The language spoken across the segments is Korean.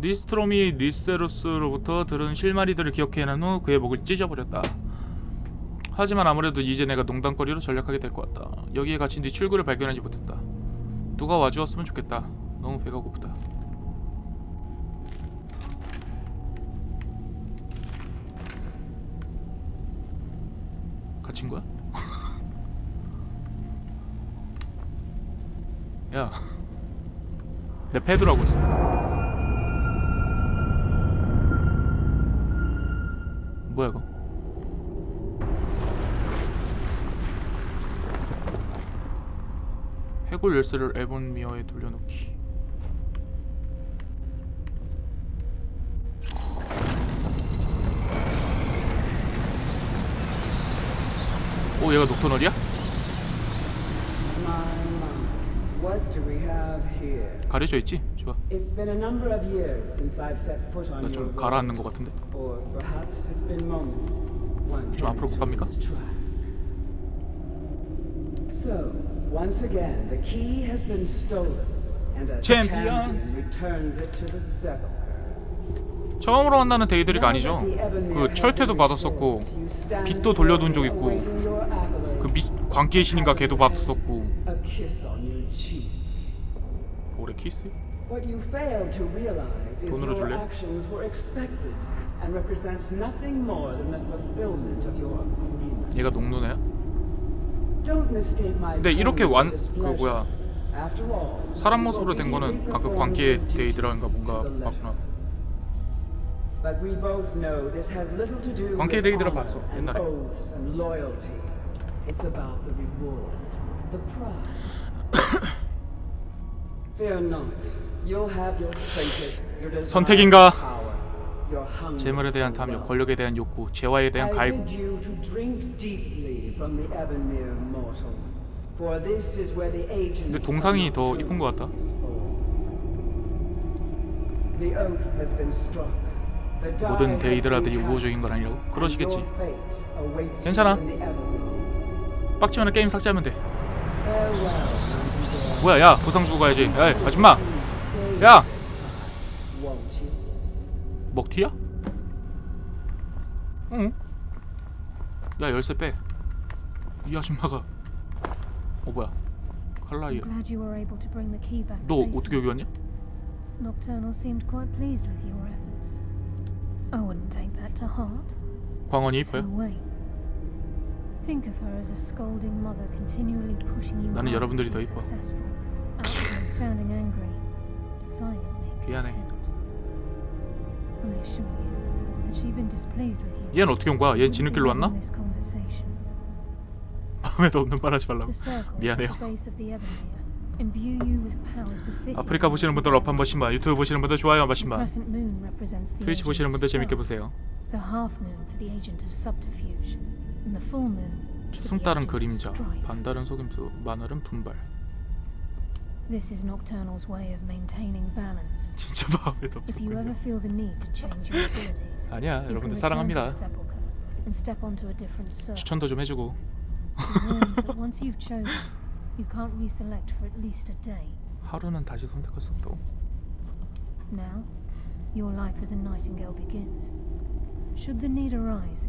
니스트롬이 리세루스로부터 들은 실마리들을 기억해낸 후 그의 목을 찢어버렸다. 하지만 아무래도 이제 내가 농담거리로 전략하게 될 것 같다. 여기에 갇힌 뒤 출구를 발견하지 못했다. 누가 와주었으면 좋겠다. 너무 배가 고프다. 갇힌 거야? 야, 내 패드라고 있어. 뭐야 이거? 해골 열쇠를 에본 미어에 돌려놓기. 오 얘가 녹터널이야? My, my. What do we have here? 가려져 있지? 좋아. It's been a number of years since I've set foot on 나 your 좀. 가라앉는 것 같은데. Or perhaps it's been moments. One 좀 앞으로 갑니까? So, once again, the key has been stolen, and a Champion. champion returns it to the sepulchre. 처음으로 만나는 데이드리가 아니죠. 그 철퇴도 받았었고 빛도 돌려둔 적 있고 그 미, 광기의 신인가 걔도 받았었고 kiss on your cheek. 올해 키스? What you fail to realize is 돈으로 your 줄래? actions were expected and represent nothing more than the fulfillment of your agreement. 얘가 녹눈애야? Don't mistake my 근데 이렇게 완- 그. 뭐야, After all, 사람 모습으로 된 거는 아까 광기의 데이드라인가 뭔가. 봤구나. But we both know this has little to do 광기의 with 데이드라 honor 봤어, and 옛날에. oaths and loyalty. It's about the reward, the prize. Fear not. You'll have your traitors, your desire 선택인가? for power, your hunger 재물에 대한 for 탐욕, wealth. 권력에 대한 욕구, 재화에 대한 I 갈구. bid you to drink deeply from the Ebonmere mortal, for this is where the agent 근데 동상이 더 이쁜 것 같다. is born. The oath has been struck. The die 모든 has 데이드라들이 been 우호적인 건 cast, 아니라고? 그러시겠지. your fate awaits you 괜찮아. in the Evermore. 빡치면 게임 삭제하면 돼. 뭐야, 야, 보상 주고 가야지. 야, 아줌마, 야! 먹튀야? 응. 야, 열쇠 빼. 이 아줌마가. 어 뭐야? Back. 너. 어떻게 여기 왔냐? Nocturnal seemed quite pleased with your efforts. I wouldn't take that to heart. 광원이 So 이뻐요? wait. Think of her as a scolding mother continually pushing you 나는 여러분들이 더 이뻐. sounding angry, silently 미안해. content. I assure you, had she been displeased with you, 얘는 어떻게 온 거야? 얘 지름길로 왔나? This conversation. 마음에도 없는 말 하지 말라고. The circle 미안해요. the base of the Evermere imbue you with powers befitting 아프리카 보시는 분들 업 한 번씩만, 유튜브 보시는 분들 좋아요 한 The 번씩만, crescent moon represents the 트위치 agent 보시는 of 분들 재밌게 stealth, 보세요. The half moon for the agent of subterfuge, of 그림자. 반달은 속임수, 마늘은 분발. This is Nocturnal's way of maintaining balance. 진짜 마음에도 If you ever 없었군요. feel the need to change your abilities, 아니야, you 여러분들 can return to 사랑합니다. the sepulchre and step onto a different circle. 추천도 좀 해주고. Warned that once you've chosen, you can't reselect for at least a day. 하루는 다시 선택할 수 없다고. Now, your life as a nightingale begins. Should the need arise,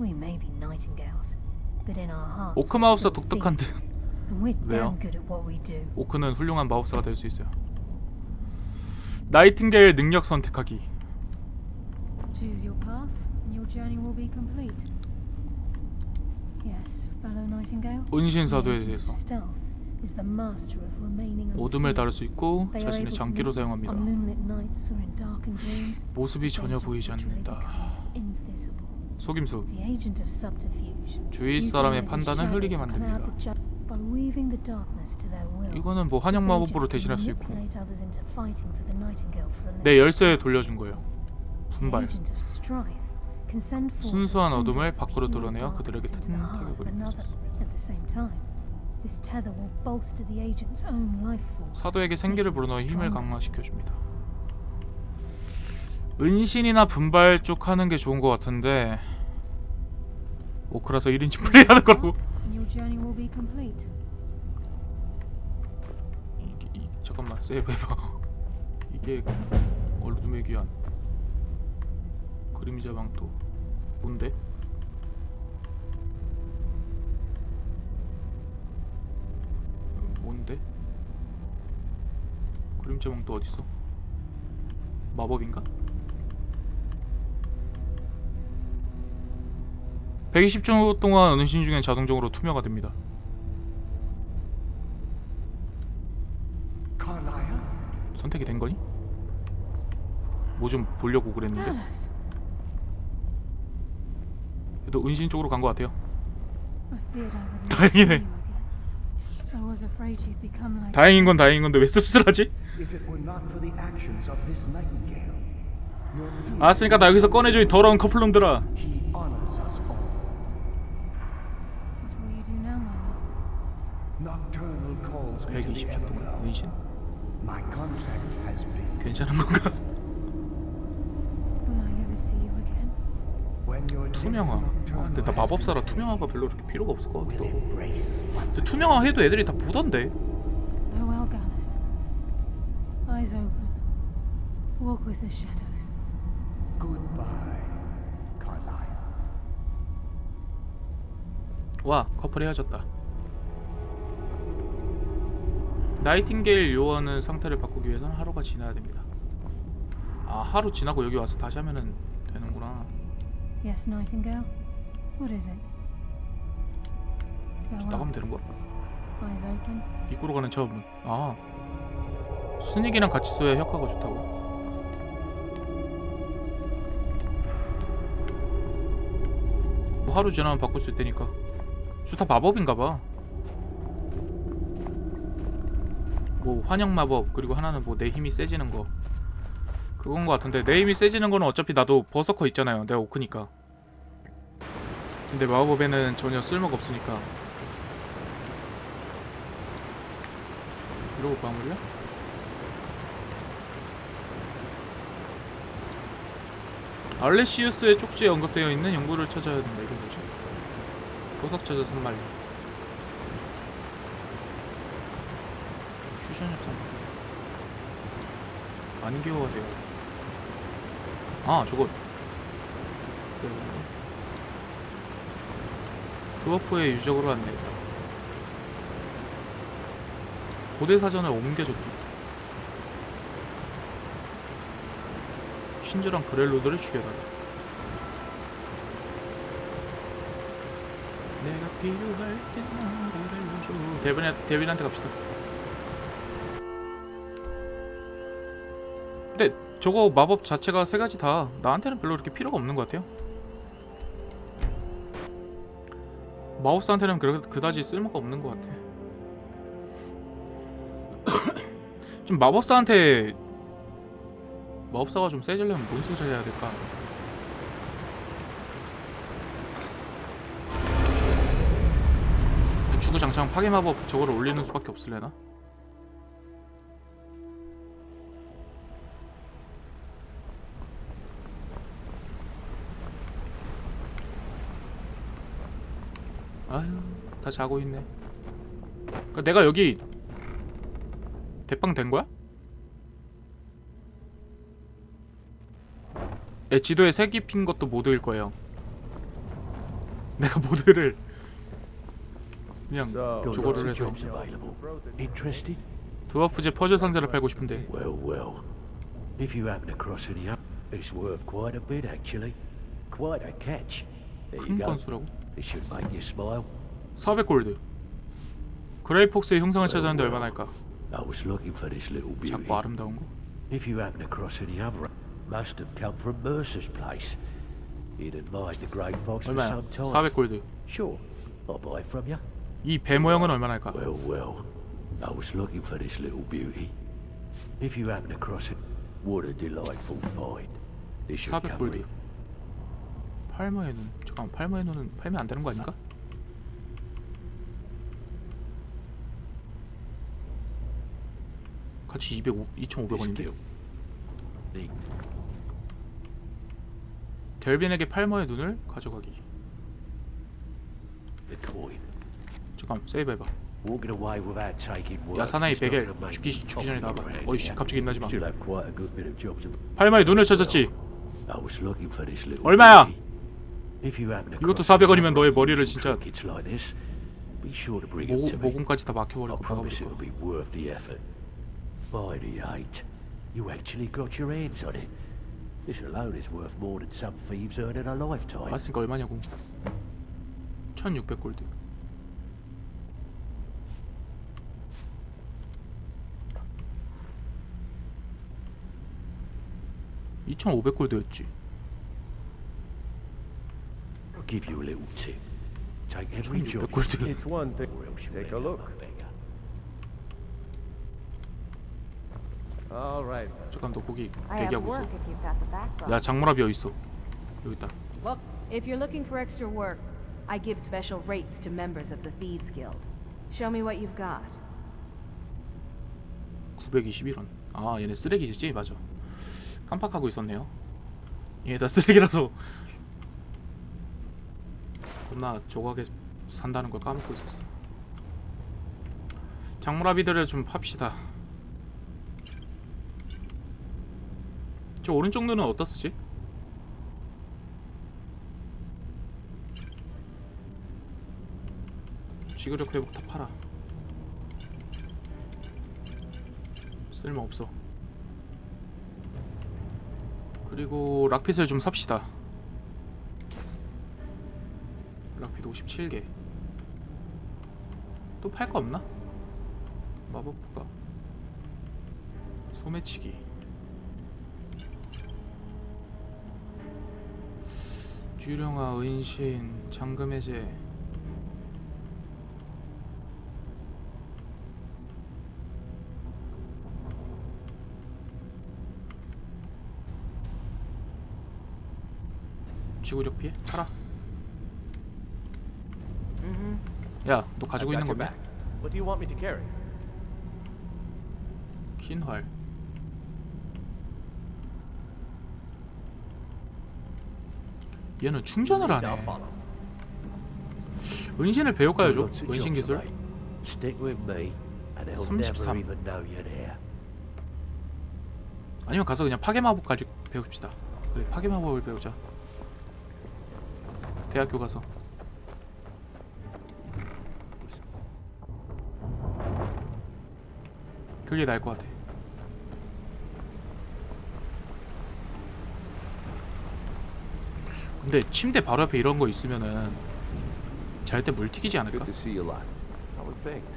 We may be nightingales, but in our hearts 오크 we're 마법사 독특한 듯. and we're 왜요? damn good at what we do. 오크는 훌륭한 마법사가 될 수 있어요. 나이팅게일 능력 선택하기. Choose your path, and your journey will be complete. Yes, fellow nightingale. 은신사도에 대해서 stealth is the master of remaining 어둠을. 다룰 수 있고 자신의 장기로 사용합니다. On moonlit nights or in darkened dreams, 모습이 전혀 보이지 않는다. 속임수. 주위 사람의 판단을 cloud 만듭니다. 이거는 뭐 환영 마법으로 대신할 수 있고. 내 열쇠 돌려준 거예요. 분발. 순수한 어둠을 밖으로 드러내어 그들에게 life force. 사도에게 생기를 불어넣어 힘을 stronger. 강화시켜 줍니다. 은신이나 분발 쪽 하는 게 좋은 것 같은데 오크라서 1인칭 플레이하는 거라고. 이게, 이, 잠깐만 세이브 해봐 이게 어둠의 귀환 그림자 망토 뭔데? 음, 뭔데? 그림자 망토 어딨어? 마법인가? 120초 동안 은신 중엔 자동적으로 투명화 됩니다. 선택이 된 거니? 뭐 좀 보려고 그랬는데 그래도 은신 쪽으로 간 것 같아요. 다행이네. 다행인 건 다행인 건데 왜 씁쓸하지? 알았으니까 나 여기서 꺼내줘 이 더러운 커플놈들아. he honors us all. What will you do now, my love? Nocturnal calls me to the 120초 동안. 은신? My contract has been 괜찮은 건가? Will I ever see you again? when your 투명화. 아, 근데 나 마법사라 투명화가 별로 그렇게 필요가 없을 것 같기도 will 하고. embrace once 근데 투명화 해도 애들이 다 보던데. Farewell, Gallus. Eyes open. Walk with the shadows. goodbye, Carlisle. 와 커플이 헤어졌다. 나이팅게일 요원은 상태를 바꾸기 위해서는 하루가 지나야 됩니다. 아 하루 지나고 여기 와서 다시 하면은 되는구나. Yes, Nightingale. What is it? 나가면 되는 거야? Eyes open. 입구로 가는 처음은 아 스닉이랑 같이 써야 효과가 좋다고 뭐 하루 지나면 바꿀 수 있다니까 좋다 마법인가 봐 뭐 환영 마법 그리고 하나는 뭐 내 힘이 세지는 거 그건 거 같은데 내 힘이 세지는 거는 어차피 나도 버서커 있잖아요 내가 오크니까 근데 마법에는 전혀 쓸모가 없으니까 이러고 마무리야? 알레시우스의 쪽지에 언급되어 있는 연구를 찾아야 된다. 이게 뭐지? 보석 찾아 선말. 퓨전 협상. 안개화가 돼요. 아 저거. 네. 드워프의 유적으로 안내했다. 고대 사전을 옮겨줬기. 친절한 그렐로드를 죽여라. 내가 필요할 때 나를 알려줘. 데빈한 데빈한테 갑시다. 근데 저거 마법 자체가 세 가지 다 나한테는 별로 그렇게 필요가 없는 것 같아요. 마법사한테는 그, 그다지 쓸모가 없는 것 같아. 좀 마법사한테 마법사가 좀 세지려면 뭔 소리를 해야 될까? 주구장창 파괴 마법 저거를 올리는 수밖에 없을래나? 다 자고 있네. 그러니까 내가 여기 대빵 된 거야? 내 지도에 색이 핀 것도 모드일 거예요. 내가 모드를 그냥 저거를 해서? 드와프제 퍼즐 상자를 팔고 싶은데 Well, well. If you happen across any up, it's worth quite a bit actually. Quite a catch. There you 큰 go. It should make you smile. 400골드. 그레이폭스의 형상을 찾았는데 얼마나 할까? I was looking for this little beauty. 작고 아름다운 거? If you happen across any other, must have come from Mercer's place. He'd admired the Grey Fox for 얼마야? some time. 400골드. Sure, I'll buy it from you. 이 배 모형은 얼마나 할까? Well, well. I was looking for this little beauty. If you happen across it, what a delightful find. This should 400 come 골드. with. 팔머의 눈. 잠깐 팔머의 눈은 팔면 안 되는 거 아닌가? 같이 205, This 2,500원인데. gilt. The 델빈에게 팔머의 눈을 가져가기. the coin. 잠깐 세이브 해봐. Walking away without taking work. 야 사나이 is not 베겔 gonna make 죽기 죽기 전에 나와봐. popular 어이씨 갑자기 인나지 마. here. Still have quite a good bit of jobs. of- 팔머의 눈을 찾았지. I was looking for this little 얼마야? beauty. If you happen 이것도 across 400 원이면 너의 머리를 진짜 trinkets like this, be sure to bring 모, it to me. 모공 까지 다 I promise it'll 거야. be worth the effort. By the eight, you actually got your hands on it. This alone is worth more than some thieves earn in a lifetime. 알았으니까 얼마냐고. 1600 골드. (2,500) 골드였지 I'll give you a little tip. Take every job 1600 골드 It's one thing. or else you'll Take end a up look. beggar. All right. 잠깐 너 거기 I have 대기하고 work 있어 if you've got the backbone. 야 장문합이 어디 있어 여기 있다 Well, if you're looking for extra work, I give special rates to members of the Thieves Guild. Show me what you've got. 921원 아 얘네 쓰레기지 맞아 깜빡하고 있었네요 얘다 쓰레기라서 겁나 조각에 산다는 걸 까먹고 있었어 장무라비들을 좀 팝시다 저 오른쪽 눈은 어디다 쓰지? 지구력 회복 다 팔아. 쓸모없어. 그리고 락핏을 좀 삽시다. 락핏 57개. 또 팔 거 없나? 마법부가. 소매치기 유령화 은신 잠금 해제 지구력 피해? 팔아 야너 가지고 있는 to carry? 흰활 얘는 충전을 하네. 은신을 배울까요 좀? 은신 기술? mate. Stick with me, and they'll never 33. even know you're there. 아니면 가서 그냥 파괴 마법까지 배웁시다 그래 파괴 마법을 배우자 대학교 가서 그게 나을 것 같아 근데 침대 바로 앞에 이런 거 있으면은 잘 때 물 튀기지 않을까?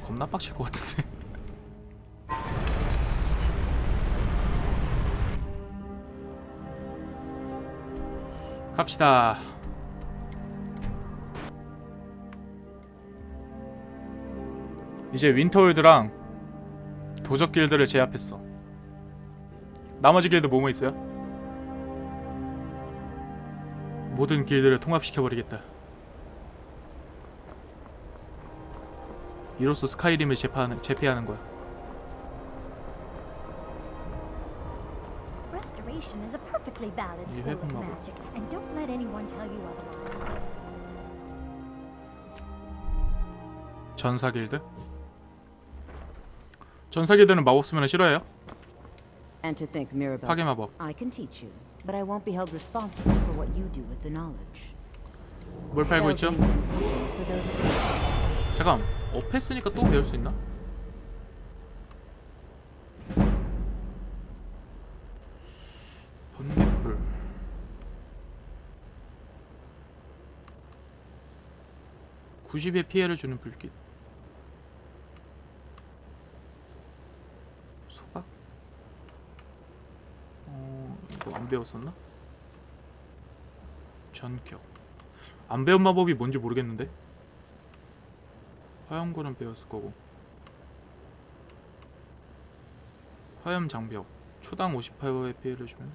겁나 빡칠 것 같은데. 갑시다. 이제 윈터월드랑 도적 길드를 제압했어. 나머지 길드 뭐뭐 있어요? 모든 길드를 통합시켜버리겠다 이로써 스카이림을 제파하는, 제패하는 거야. You otherwise. 전사 길드? 전사 길드는 마법 쓰면 싫어해요? And to think, Mirabelle, 파괴 마법. I can teach you, but I won't be held responsible for what you do with the knowledge. 뭘 팔고 있죠? For those whom- 잠깐, 업 했으니까 또 배울 수 있나? 번개불. (90의) 피해를 주는 불빛 소각? 어... 이거 안 배웠었나? 전격. 안 배운 마법이 뭔지 모르겠는데? 화염골은 배웠을 거고. 화염 장벽. 초당 58의 피해를 주면.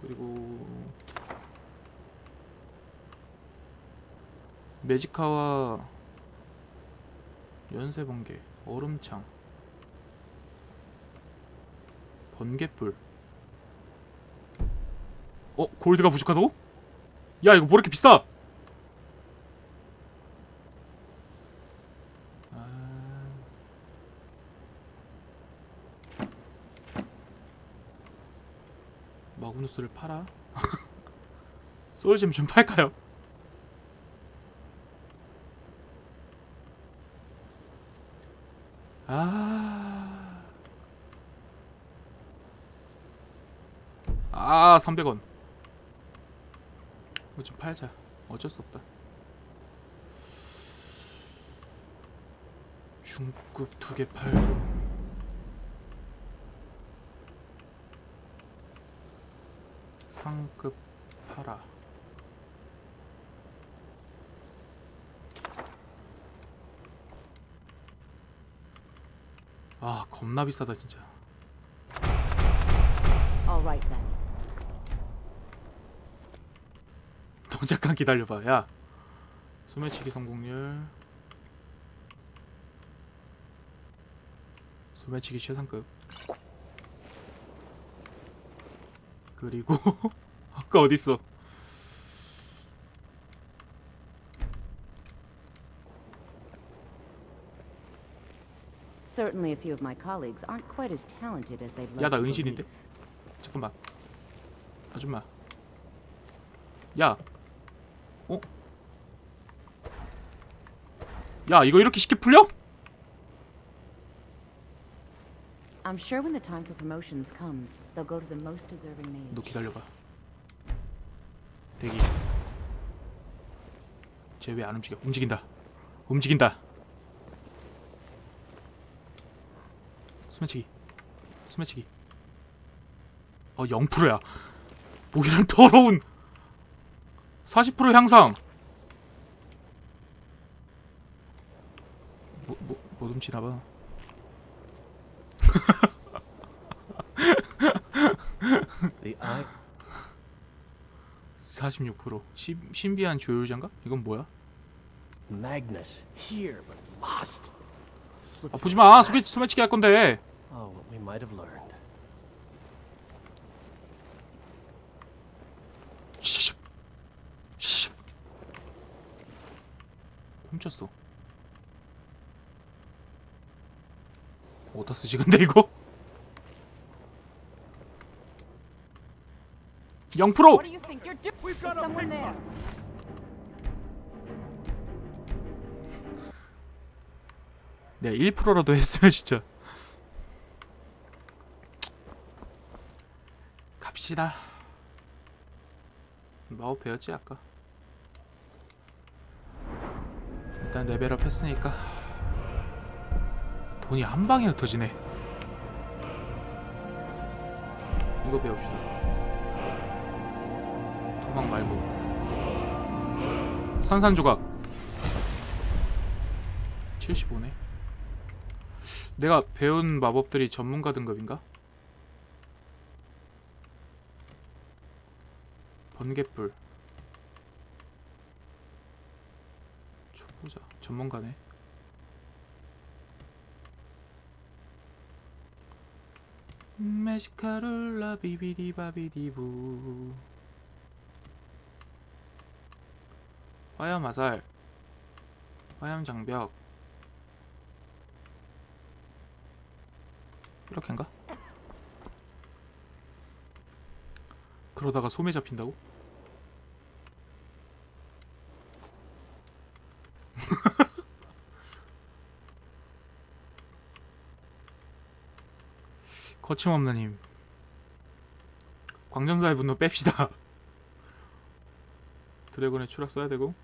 그리고 매지카와 연쇄 번개 얼음창 번개불 어? 골드가 부족하다고? 야 이거 뭐 이렇게 비싸? 아... 마그누스를 팔아? 소울잼 좀 팔까요? 아... 아, 300원. 뭐좀 팔자. 어쩔 수 없다. 중급 두 개 팔고. 상급 팔아. 아, 겁나 비싸다 진짜. All right then. 잠깐 기다려봐. 야, 소매치기 성공률. 소매치기 최상급. 그리고 아까 어디 있어? Certainly a few of my colleagues aren't quite as talented as they'd 야, like 나 to 은신인데? 잠깐만. 아줌마. 야. 어? 야, 이거 이렇게 쉽게 풀려? I'm sure when the time for promotions comes, they'll go to the most deserving 너 mage. 기다려봐. 대기. 쟤 왜 안 움직여? 움직인다. 움직인다. 스매치기. 스매치기. 어, 0%야. 뭐 이런 더러운 40% 향상. 뭐, 뭐, 못 훔치나 봐. The eye. 46% 신, 신비한 조율장가? 이건 뭐야? Magnus. Here, but lost. 아 보지 마. 소매. 소매치기 할 건데. Oh, what we might have learned. 샤샥. 훔쳤어. 어디다 쓰지 근데 이거? 0%! What do you think you're doing? We've got someone there. 네, 1%라도 했으면 진짜. 갑시다. 마법 배웠지 아까. 일단 레벨업 했으니까 돈이 한 방에 흩어지네. 이거 배웁시다. 도망 말고. 산산조각. 75네. 내가 배운 마법들이 전문가 등급인가? 번개불 초보자 전문가네 메시카룰라 비비디바비디부 화염 화살 화염 장벽 이렇게인가? 그러다가 소매 잡힌다고? 거침없는 힘. 광전사의 분노 뺍시다. 드래곤의 추락 써야 되고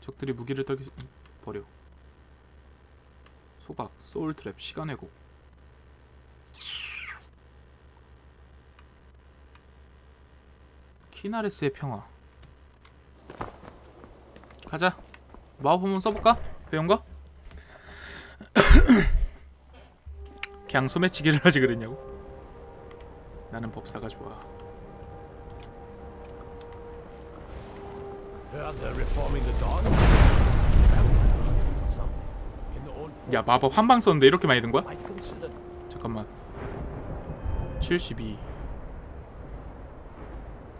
적들이 무기를 떨기 버려. 소각 소울트랩 시간 회복. 키나레스의 평화. 가자. 마법 한번 써볼까? 배운 거? 그냥 소매치기를 하지 그랬냐고? 나는 법사가 좋아. 야 마법 한 방 썼는데 이렇게 많이 든 거야? 잠깐만 72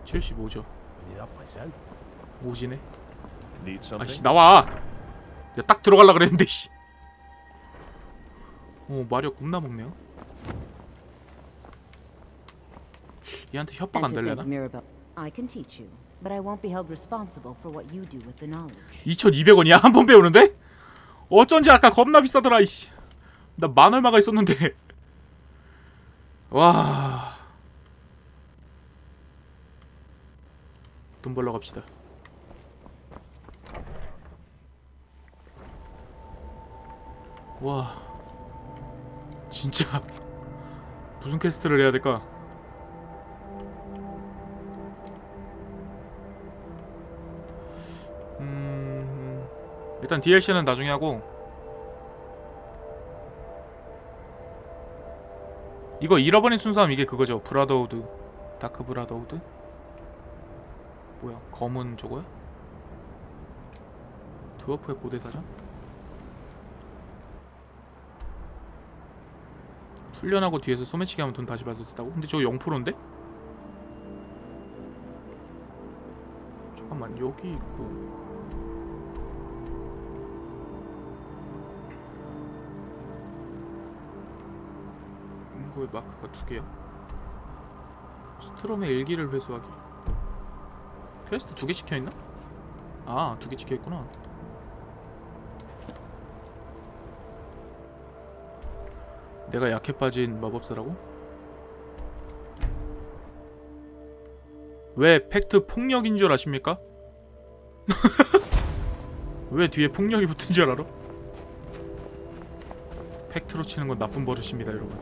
75죠 picking it up myself. 오지네? 아씨 나와 야 딱 들어갈라 그랬는데 씨. 오 마리오 겁나 먹네요 얘한테 협박 안 knowledge. 2200원이야 한 번 배우는데? 어쩐지 아까 겁나 비싸더라 이씨 나 만 얼마가 있었는데 와... 돈 벌러 갑시다 와... 진짜 무슨 퀘스트를 해야 될까? 음... 일단 DLC는 나중에 하고 이거 잃어버린 순수함 이게 그거죠 브라더우드 다크 브라더우드 뭐야 검은 저거야? 드워프의 고대 사전? 훈련하고 뒤에서 소매치기 하면 돈 다시 받을 수 있다고? 근데 저거 0%인데? 잠깐만 여기 있고 이거의 마크가 두 개야. 스트롬의 일기를 회수하기. 퀘스트 두 개 시켜 있나? 아, 두 개 시켜 있구나. 내가 약해 빠진 마법사라고? 왜 팩트 폭력인 줄 아십니까? 왜 뒤에 폭력이 붙은 줄 알아? 팩트로 치는 건 나쁜 버릇입니다, 여러분.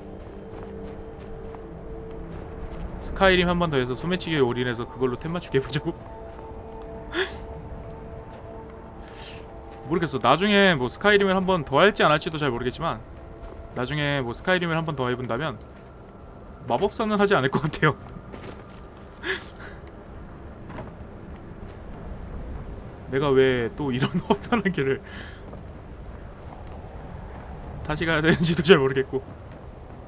스카이림 한 번 더 해서 소매치기에 올인해서 그걸로 템 맞추게 해보자고 모르겠어 나중에 뭐 스카이림을 한 번 더 할지 안 할지도 잘 모르겠지만 나중에 뭐 스카이림을 한 번 더 해본다면 마법사는 하지 않을 것 같아요 내가 왜 또 이런 허탄한 길을 다시 가야 되는지도 잘 모르겠고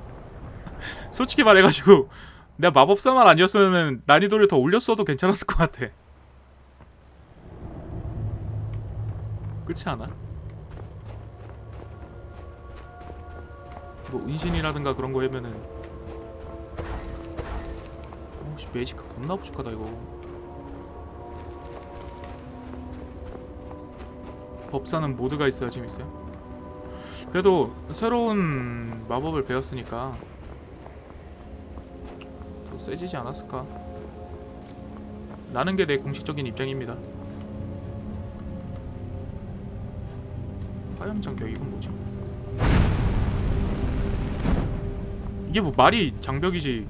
솔직히 말해가지고 내가 마법사만 아니었으면 난이도를 더 올렸어도 괜찮았을 것 같아. 그렇지 않아? 뭐 은신이라든가 그런 거 하면은 어씨 매지카 겁나 부족하다 이거. 법사는 모드가 있어야 재밌어요. 그래도 새로운 마법을 배웠으니까 더 세지지 않았을까? 라는 게 내 공식적인 입장입니다. 화염 장벽 이건 뭐지? 이게 뭐 말이 장벽이지?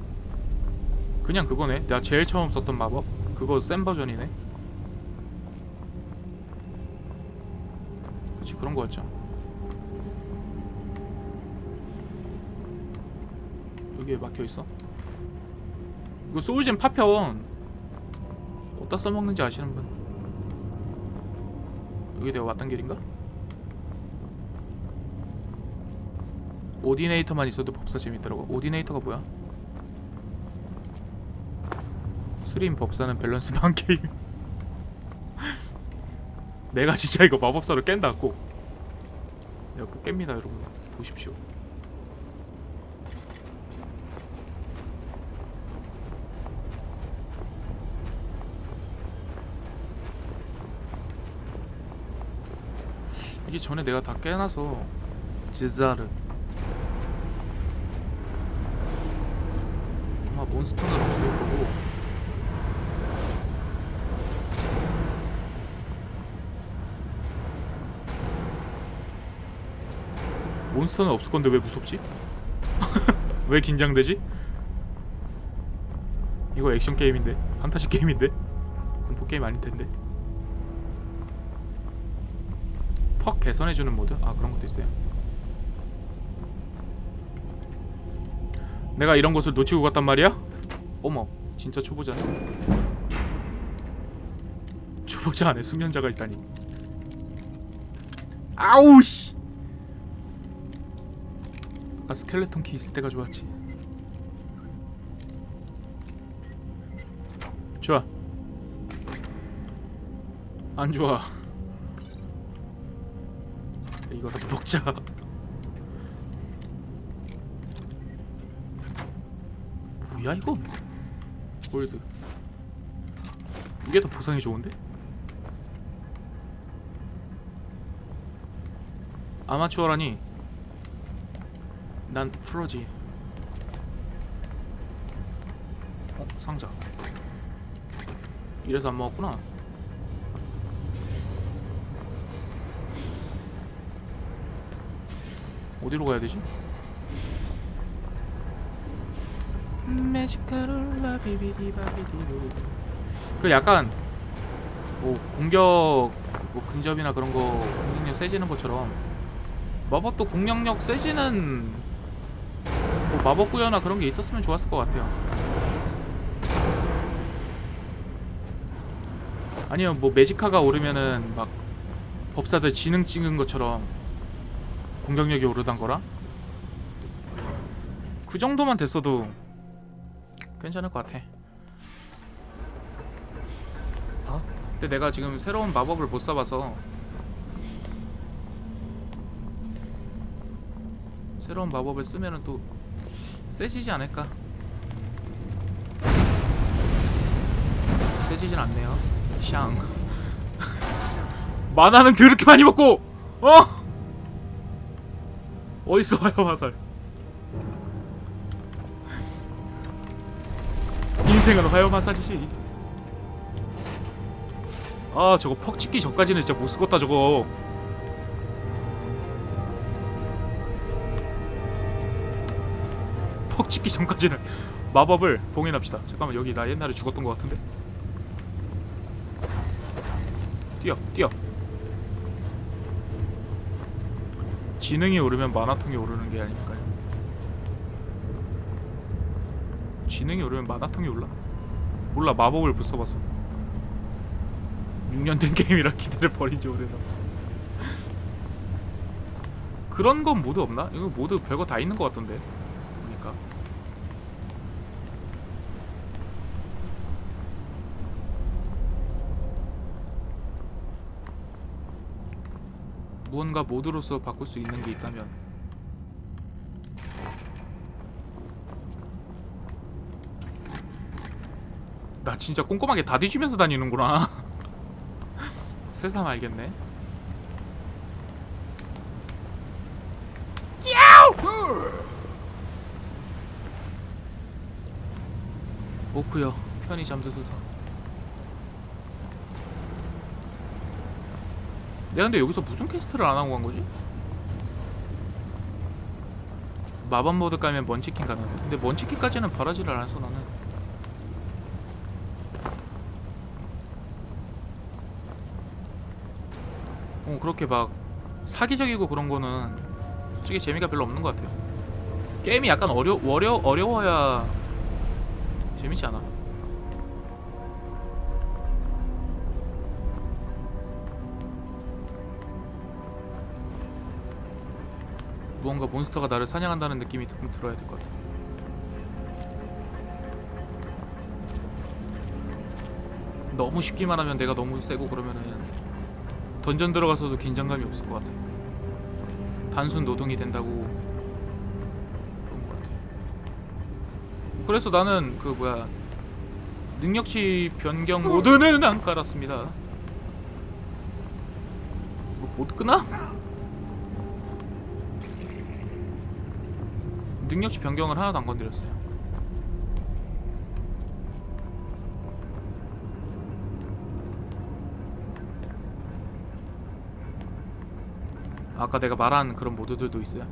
그냥 그거네. 내가 제일 처음 썼던 마법. 그거 센 버전이네. 그치 그런 거였죠. 여기에 막혀 있어? 이거 소울잼 파편 어디다 써먹는지 아시는 분? 여기 내가 왔던 길인가? 오디네이터만 있어도 법사 재밌더라고. 오디네이터가 뭐야? 수림 법사는 밸런스만 게임. 내가 진짜 이거 마법사로 깬다 꼭 내가 그 깹니다 여러분. 보십시오. 이게 전에 내가 다 깨놔서. 지자르 아마 몬스터는 없을 거고 몬스터는 없을 건데 왜 무섭지? 왜 긴장되지? 이거 액션 게임인데 판타지 게임인데 공포 게임 아닐 텐데 퍽 개선해주는 모드? 아 그런 것도 있어요 내가 이런 곳을 놓치고 갔단 말이야? 어머 진짜 초보자네. 초보자 안에 숙련자가 있다니. 아우 씨! 아까 스켈레톤 키 있을 때가 좋았지. 좋아. 안 좋아. 이거라도 먹자 뭐야 이거 골드 이게 더 보상이 좋은데? 아마추어라니 난 프로지 어? 상자 이래서 안 먹었구나 어디로 가야 되지? 매지카룰라 비비디바비디로 그 약간 뭐 공격 뭐 근접이나 그런 거 공격력 세지는 것처럼 마법도 공격력 세지는 뭐 마법 부여나 그런 게 있었으면 좋았을 것 같아요. 아니면 뭐 매지카가 오르면은 막 법사들 지능 찍은 것처럼 공격력이 오르단 거라 그 정도만 됐어도 괜찮을 것 같아. 어? 근데 내가 지금 새로운 마법을 못 써봐서 새로운 마법을 쓰면은 또 세지지 않을까? 세지진 않네요. 샹. 만화는 그렇게 많이 먹고 어? 어딨어 화요 화살? 인생은 화요 화살이지. 아 저거 퍽 찍기 전까지는 진짜 못 쓰겠다 저거. 퍽 찍기 전까지는 마법을 봉인합시다. 잠깐만 여기 나 옛날에 죽었던 것 같은데. 뛰어 뛰어. 지능이 오르면 만화통이 오르는 게 아닐까요? 지능이 오르면 만화통이 올라? 몰라 마법을 못 써봤어. 6년 된 게임이라 기대를 버린 지 오래다. 그런 건 모두 없나? 이거 모두 별거 다 있는 것 같던데. 보니까. 무언가 모드로서 바꿀 수 있는 게 있다면 나 진짜 꼼꼼하게 다 뒤지면서 다니는구나. 새삼 알겠네. 오프요 편히 잠드소서. 내가 근데 여기서 무슨 퀘스트를 안 하고 간 거지? 마법 모드 깔면 먼치킨 가능해. 근데 먼치킨까지는 바라지를 안 해서 나는 어 그렇게 막 사기적이고 그런 거는 솔직히 재미가 별로 없는 것 같아요 게임이 약간 어려, 어려, 어려워야 재밌지 않아 무언가 몬스터가 나를 사냥한다는 느낌이 조금 들어야 될 것 같아. 너무 쉽기만 하면 내가 너무 세고 그러면은 던전 들어가서도 긴장감이 없을 것 같아. 단순 노동이 된다고 그런 것 같아. 그래서 나는 그 뭐야 능력치 변경 모드는 안 깔았습니다. 뭐 모드 끄나? 능력치 변경을 하나도 안 건드렸어요. 아까 내가 말한 그런 모드들도 있어요.